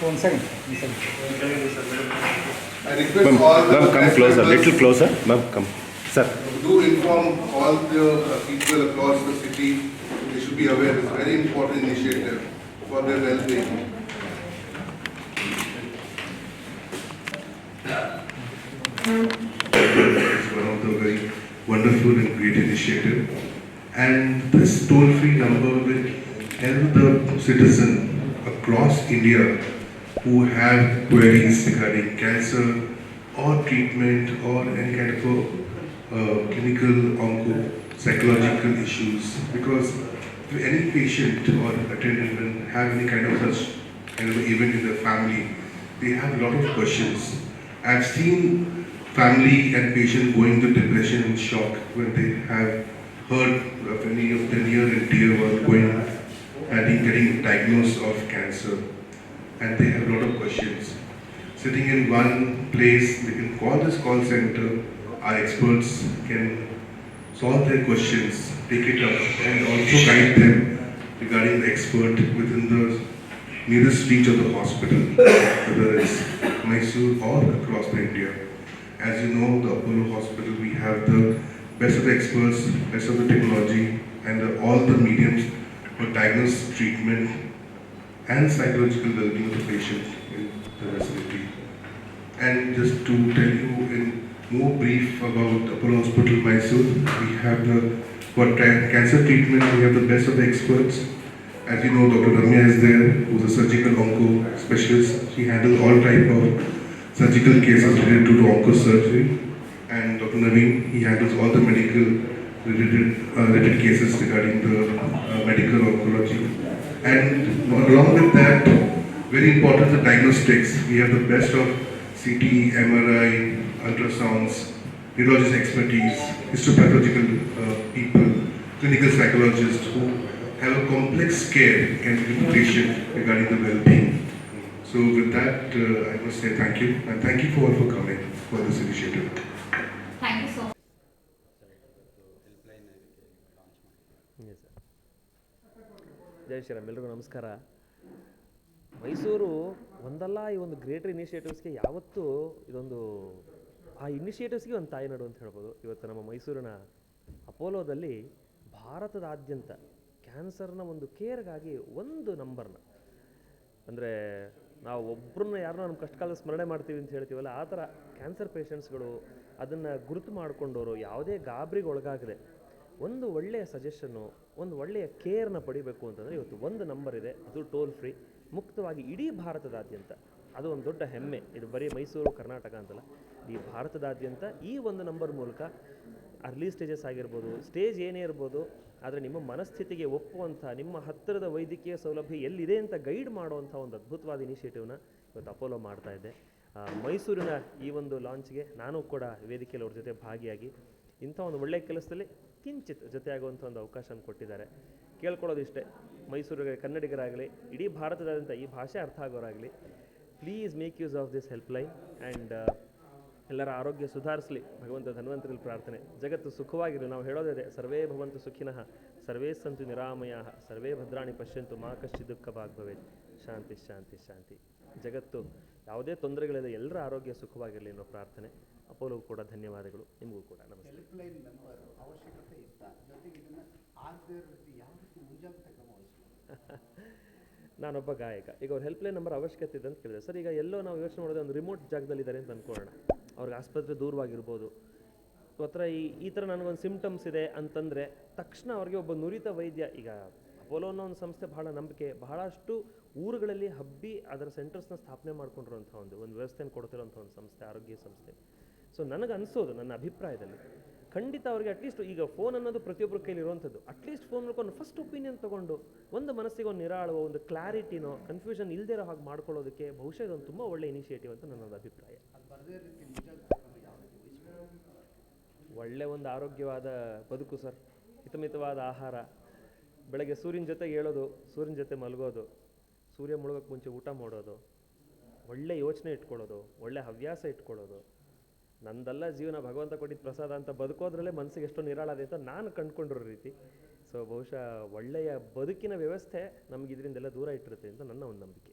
One second, one second. I request Ma'am, all the. ma'am, come closer, members little closer. Ma'am, come. Sir, Do inform all the uh, people across the city, they should be aware, it's a very important initiative for their well-being. It's one of the very wonderful and great initiative. And this toll-free number will help the citizen across India who have queries regarding cancer or treatment or any kind of uh, clinical, onco, psychological issues. Because if any patient or attendant will have any kind of such kind of event in their family, they have a lot of questions. I've seen family and patient going to depression and shock when they have heard of any of their near and dear one going and getting diagnosed of cancer and they have a lot of questions. Sitting in one place, they can call this call center, our experts can solve their questions, take it up and also guide them regarding the expert within the nearest reach of the hospital, whether it's Mysore or across the India. As you know, the Apollo Hospital, we have the best of the experts, best of the technology, and the- all the mediums for diagnosis, treatment, and psychological well-being of the patient in the facility. And just to tell you in more brief about Apollo Hospital Mysore, we have the, for cancer treatment, we have the best of the experts. As you know, Dr. Ramya is there, who's a surgical onco specialist. She handles all type of surgical cases related to the onco surgery. And Dr. Naveen, he handles all the medical related, uh, related cases regarding the uh, medical oncology. And along with that, very important the diagnostics. We have the best of CT, MRI, ultrasounds, neurologist expertise, histopathological uh, people, clinical psychologists who have a complex care the patient regarding the well-being. So with that, uh, I must say thank you and thank you for all for coming for this initiative. Thank you so much. ಜೈ ಶ್ರೀರಾಮ್ ಎಲ್ರಿಗೂ ನಮಸ್ಕಾರ ಮೈಸೂರು ಒಂದಲ್ಲ ಈ ಒಂದು greater ಇನಿಷಿಯೇಟಿವ್ಸ್ಗೆ ಯಾವತ್ತೂ ಇದೊಂದು ಆ ಇನಿಷಿಯೇಟಿವ್ಸ್ಗೆ ಒಂದು ತಾಯಿ ನಡು ಅಂತ ಹೇಳ್ಬೋದು ಇವತ್ತು ನಮ್ಮ ಮೈಸೂರಿನ ಅಪೋಲೋದಲ್ಲಿ ಭಾರತದಾದ್ಯಂತ ಕ್ಯಾನ್ಸರ್ನ ಒಂದು ಕೇರ್ಗಾಗಿ ಒಂದು ನಂಬರ್ನ ಅಂದರೆ ನಾವು ಒಬ್ಬರನ್ನ ಯಾರನ್ನ ನಮ್ಮ ಕಷ್ಟಕಾಲ ಸ್ಮರಣೆ ಮಾಡ್ತೀವಿ ಅಂತ ಹೇಳ್ತೀವಲ್ಲ, ಆ ಥರ ಕ್ಯಾನ್ಸರ್ ಪೇಷಂಟ್ಸ್ಗಳು ಅದನ್ನು ಗುರುತು ಮಾಡಿಕೊಂಡವರು ಯಾವುದೇ ಗಾಬರಿಗೆ ಒಳಗಾಗದೆ ಒಂದು ಒಳ್ಳೆಯ ಸಜೆಷನ್ನು ಒಂದು ಒಳ್ಳೆಯ ಕೇರ್ನ ಪಡಿಬೇಕು ಅಂತಂದರೆ ಇವತ್ತು ಒಂದು ನಂಬರ್ ಇದೆ, ಅದು ಟೋಲ್ ಫ್ರೀ ಮುಕ್ತವಾಗಿ ಇಡೀ ಭಾರತದಾದ್ಯಂತ. ಅದು ಒಂದು ದೊಡ್ಡ ಹೆಮ್ಮೆ. ಇದು ಬರೀ ಮೈಸೂರು, ಕರ್ನಾಟಕ ಅಂತಲ್ಲ. ಈ ಭಾರತದಾದ್ಯಂತ ಈ ಒಂದು ನಂಬರ್ ಮೂಲಕ ಅರ್ಲಿ ಸ್ಟೇಜಸ್ ಆಗಿರ್ಬೋದು ಸ್ಟೇಜ್ ಏನೇ ಇರ್ಬೋದು, ಆದರೆ ನಿಮ್ಮ ಮನಸ್ಥಿತಿಗೆ ಒಪ್ಪುವಂಥ, ನಿಮ್ಮ ಹತ್ತಿರದ ವೈದ್ಯಕೀಯ ಸೌಲಭ್ಯ ಎಲ್ಲಿದೆ ಅಂತ ಗೈಡ್ ಮಾಡುವಂಥ ಒಂದು ಅದ್ಭುತವಾದ ಇನಿಷಿಯೇಟಿವ್ನ ಇವತ್ತು ಅಪೋಲೋ ಮಾಡ್ತಾ ಇದೆ. ಮೈಸೂರಿನ ಈ ಒಂದು ಲಾಂಚ್ಗೆ ನಾನು ಕೂಡ ವೇದಿಕೆಯಲ್ಲಿ ಅವ್ರ ಜೊತೆ ಭಾಗಿಯಾಗಿ ಇಂಥ ಒಂದು ಒಳ್ಳೆಯ ಕೆಲಸದಲ್ಲಿ ಕಿಂಚಿತ್ ಜೊತೆಯಾಗುವಂಥ ಒಂದು ಅವಕಾಶವನ್ನು ಕೊಟ್ಟಿದ್ದಾರೆ. ಕೇಳ್ಕೊಳ್ಳೋದಿಷ್ಟೇ ಮೈಸೂರಿಗೆ ಕನ್ನಡಿಗರಾಗಲಿ, ಇಡೀ ಭಾರತದಾದ್ಯಂತ ಈ ಭಾಷೆ ಅರ್ಥ ಆಗೋರಾಗಲಿ please make use of this helpline and ಎಲ್ಲರ ಆರೋಗ್ಯ ಸುಧಾರಿಸಲಿ. ಭಗವಂತ ಧನ್ವಂತರಲ್ಲಿ ಪ್ರಾರ್ಥನೆ. ಜಗತ್ತು ಸುಖವಾಗಿರಲಿ ನಾವು ಹೇಳೋದಿದೆ ಸರ್ವೇ ಭವಂತು ಸುಖಿನಃ ಸರ್ವೇ ಸಂತು ನಿರಾಮಯ ಸರ್ವೇ ಭದ್ರಾಣಿ ಪಶ್ಯಂತು ಮಾ ಕಶ್ಚಿ ದುಃಖ ಭಾಗ್ಭವೇತ್ ಶಾಂತಿ ಶಾಂತಿ ಶಾಂತಿ. ಜಗತ್ತು ಯಾವುದೇ ತೊಂದರೆಗಳಿಲ್ಲ ಎಲ್ಲರ ಆರೋಗ್ಯ ಸುಖವಾಗಿರಲಿ ಅನ್ನೋ ಪ್ರಾರ್ಥನೆ. ಅಪೋಲೋಗೂ ಕೂಡ ಧನ್ಯವಾದಗಳು. ನಿಮಗೂ ಕೂಡ ನಮಸ್ತೆ. ಅವಶ್ಯಕತೆ ನಾನೊಬ್ಬ ಗಾಯಕ. ಈಗ ಅವ್ರ ಹೆಲ್ಪ್ಲೈನ್ ನಂಬರ್ ಅವಶ್ಯಕತೆ ಇದೆ ಅಂತ ಕೇಳಿದೆ. ಸರ್ ಈಗ ಎಲ್ಲೋ ನಾವು ಯೋಚನೆ ಮಾಡೋದೇ ಒಂದು ರಿಮೋಟ್ ಜಾಗದಲ್ಲಿ ಇದ್ದಾರೆ ಅಂತ ಅಂದ್ಕೊಳ್ಳೋಣ ಅವ್ರಿಗೆ ಆಸ್ಪತ್ರೆ ದೂರವಾಗಿರ್ಬೋದು. ಹತ್ರ ಈ ಈ ಥರ ನನಗೊಂದು ಸಿಮ್ಟಮ್ಸ್ ಇದೆ ಅಂತಂದರೆ, ತಕ್ಷಣ ಅವ್ರಿಗೆ ಒಬ್ಬ ನುರಿತ ವೈದ್ಯ, ಈಗ ಅಪೋಲೋ ಅನ್ನೋ ಒಂದು ಸಂಸ್ಥೆ ಬಹಳ ನಂಬಿಕೆ, ಬಹಳಷ್ಟು ಊರುಗಳಲ್ಲಿ ಹಬ್ಬಿ ಅದರ ಸೆಂಟರ್ಸ್ನ ಸ್ಥಾಪನೆ ಮಾಡ್ಕೊಂಡಿರುವಂಥ ಒಂದು ಒಂದು ವ್ಯವಸ್ಥೆಯನ್ನು ಕೊಡ್ತಿರೋಂಥ ಒಂದು ಸಂಸ್ಥೆ, ಆರೋಗ್ಯ ಸಂಸ್ಥೆ. ಸೊ, ನನಗೆ ಅನಿಸೋದು, ನನ್ನ ಅಭಿಪ್ರಾಯದಲ್ಲಿ. ಖಂಡಿತ ಅವ್ರಿಗೆ ಅಟ್ಲೀಸ್ಟ್ ಈಗ ಫೋನ್ ಅನ್ನೋದು ಪ್ರತಿಯೊಬ್ಬರ ಕೈಲಿ ಇರುವಂಥದ್ದು. ಅಟ್ಲೀಸ್ಟ್ ಫೋನ್ ಒಂದು ಫಸ್ಟ್ ಒಪಿನಿಯನ್ ತೊಗೊಂಡು, ಒಂದು ಮನಸ್ಸಿಗೆ ಒಂದು ನಿರಾಳುವ, ಒಂದು ಕ್ಲಾರಿಟಿನೋ ಕನ್ಫ್ಯೂಷನ್ ಇಲ್ಲದೆ ಇರೋ ಹಾಗೆ ಮಾಡ್ಕೊಳ್ಳೋದಕ್ಕೆ ಬಹುಶಃ ಇದೊಂದು ತುಂಬ ಒಳ್ಳೆ ಇನಿಷಿಯೇಟಿವ್ ಅಂತ ನನ್ನೊಂದು ಅಭಿಪ್ರಾಯ ಅದು ಬರದೇ ರೀತಿ ಮುಂಜಾಗ್ರತಾ ಕ್ರಮ ಯಾವ ರೀತಿ ವಹಿಸಬೇಕು ಒಳ್ಳೆ ಒಂದು ಆರೋಗ್ಯವಾದ ಬದುಕು ಸರ್. ಹಿತಮಿತವಾದ ಆಹಾರ. ಬೆಳಗ್ಗೆ ಸೂರ್ಯನ ಜೊತೆಗೆ ಹೇಳೋದು ಸೂರ್ಯನ ಜೊತೆ ಮಲಗೋದು, ಸೂರ್ಯ ಮುಳುಗೋಕ್ಕೆ ಮುಂಚೆ ಊಟ ಮಾಡೋದು, ಒಳ್ಳೆ ಯೋಚನೆ ಇಟ್ಕೊಳ್ಳೋದು, ಒಳ್ಳೆ ಹವ್ಯಾಸ ಇಟ್ಕೊಳ್ಳೋದು. ನಂದೆಲ್ಲ ಜೀವನ ಭಗವಂತ ಕೊಟ್ಟಿದ್ದ ಪ್ರಸಾದ ಅಂತ ಬದುಕೋದ್ರಲ್ಲೇ ಮನಸ್ಸಿಗೆ ಎಷ್ಟು ನಿರಾಳದೆ ಅಂತ ನಾನು ಕಂಡುಕೊಂಡಿರೋ ರೀತಿ. ಸೊ ಬಹುಶಃ ಒಳ್ಳೆಯ ಬದುಕಿನ ವ್ಯವಸ್ಥೆ ನಮ್ಗೆ ಇದರಿಂದೆಲ್ಲ ದೂರ ಇಟ್ಟಿರುತ್ತೆ ಅಂತ ನನ್ನ ಒಂದು ನಂಬಿಕೆ.